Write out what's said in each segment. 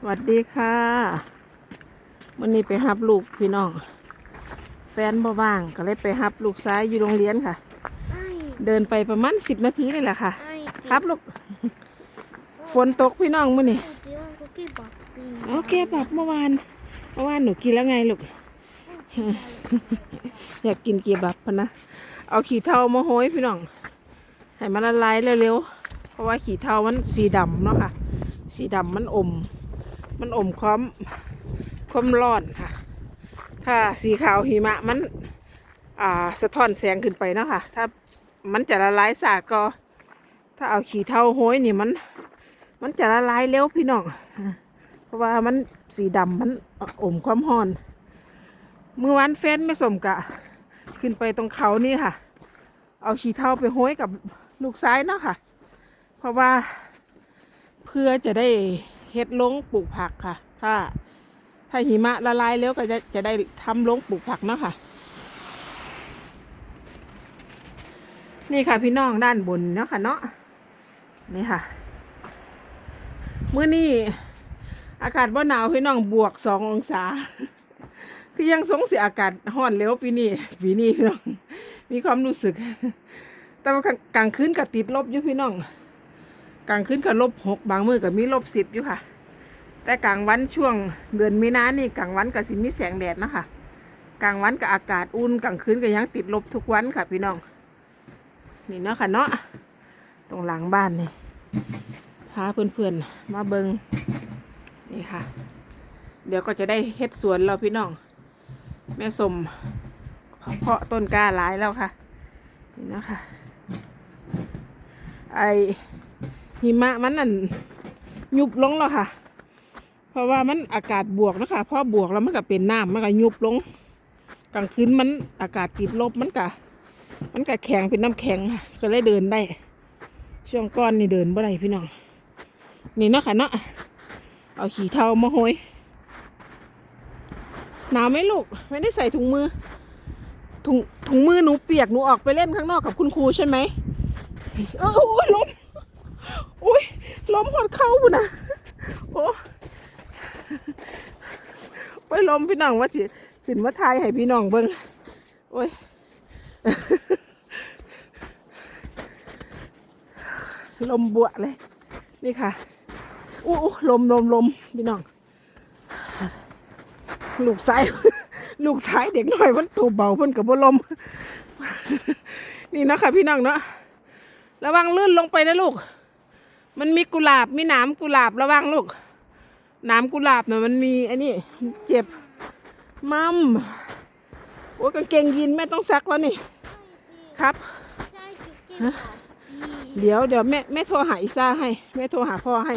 สวัสดีค่ะวันนี้ไปฮับลูกพี่น้อง แฟนบ่ว่างก็เลยไปฮับลูกซ้ายอยู่โรงเรียนค่ะไอ้เดินไปประมาณสิบนาทีนี่แหละค่ะไอ้ครับลูก ฝนตกพี่น้องมื้อนี้เดี๋ยวคุกกี้บอกอืมโอเคแบบเมื่อวานเมื่อวานหนูกินแล้วไงลูก อยากกินเกี๊ยวบับพะนะ เอาขี้เทามาโห้ยพี่น้อง ให้มันละลายเร็วๆ เพราะว่าขี้เทามันสีดำเนาะค่ะ สีดำมันอม มันอมความความร้อนค่ะ ถ้าสีขาวหิมะมันอ่าสะท้อนแสงขึ้นไปเนาะค่ะ ถ้ามันจะละลายสากก็ ถ้าเอาขี้เท่าห้อยนี่มัน มันจะละลายเร็วพี่น้องเพราะว่ามันสีดำมันอมความร้อนเมื่อวานแฟนไม่สมกะ ขึ้นไปตรงเขานี่ค่ะ เอาขี้เท่าไปห้อยกับลูกซ้ายเนาะค่ะ เพราะว่าเพื่อจะได้ เฮ็ดลงปลูกผักค่ะ ถ้าถ้าหิมะละลายแล้วก็จะจะได้ทำลงปลูกผักเนาะค่ะ นี่ค่ะพี่น้องด้านบนเนาะค่ะเนาะนี่ค่ะมื้อนี้อากาศบ่าหนาวพี่น้องบวกสององศา คือยังสงสัยอากาศร้อนเร็วปีนี้ปีนี้พี่น้องมีความรู้สึก แต่ว่ากางกลางคืนก็ติดลบอยู่พี่น้อง กลางคืนก็ลบหกบางมือก็มีลบสิบอยู่ค่ะ แต่กลางวันช่วงเดือนมีนานี่กลางวันก็สิมีแสงแดดนะคะกลางวันก็อากาศอุ่นกลางคืนก็ยังติดลบทุกวันค่ะพี่น้อง นี่เนาะค่ะเนาะตรงหลังบ้านนี่พาเพื่อนๆมาเบิงนี่ค่ะ เดี๋ยวก็จะได้เฮ็ดสวนเราพี่น้อง แม่สมเพาะต้นกล้าหลายแล้วค่ะนี่นะคะไอ หิมะมันนั่นยุบลงแล้วค่ะ เพราะว่ามันอากาศบวกนะคะพอบวกแล้วมันก็เป็นน้ำมันก็ยุบลงกลางคืนมันอากาศติดลบมันก็มันก็แข็งเป็นน้ำแข็งค่ะก็เลยเดินได้ ช่วงก้อนนี่เดินบ่ได้พี่น้องนี่เนาะค่ะเนาะเอาขี่เทามาโหยหนาวไหมลูกไม่ได้ใส่ถุงมือถุงถุงมือหนูเปียกหนูออกไปเล่นข้างนอกกับคุณครูใช่ไหมเออโอ้ยล้ม ล้มหดเข้าบุนะโอ้โอ้ยล้มพี่น้องว่าสิสินว่าทายให้พี่น้องเบิ้งโอ้ยลมบวเลย นี่ค่ะอู้อู้ลมลมลมพี่น้อง ลูกซ้ายลูกซ้ายเด็กน้อยมันตัวเบาเพิ่นกับบ่ลม นี่เนาะค่ะพี่น้องเนาะระวังลื่นลงไปนะลูก มันมีกุหลาบมีหนามกุหลาบระวังลูกหนามกุหลาบเนาะมันมีไอ้นี่เจ็บมัมโอ้ยกางเกงยีนแม่ต้องซักแล้วนี่ครับใช่คุกกี้บอกเดี๋ยวเดี๋ยวแม่แม่โทรหาอีซ่าให้แม่โทรหาพ่อให้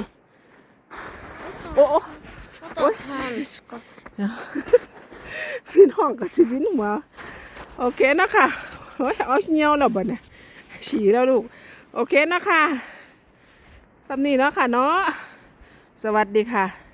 โอ้โอ้โอ้ยทานสกอตพี่น้องกับชีวิตหัวโอเคนะคะโอ้ยเอาเงี้ยวแล้วบ่เนี่ยฉี่แล้วลูก โอเคนะคะ สำนีเนาะค่ะเนาะสวัสดีค่ะ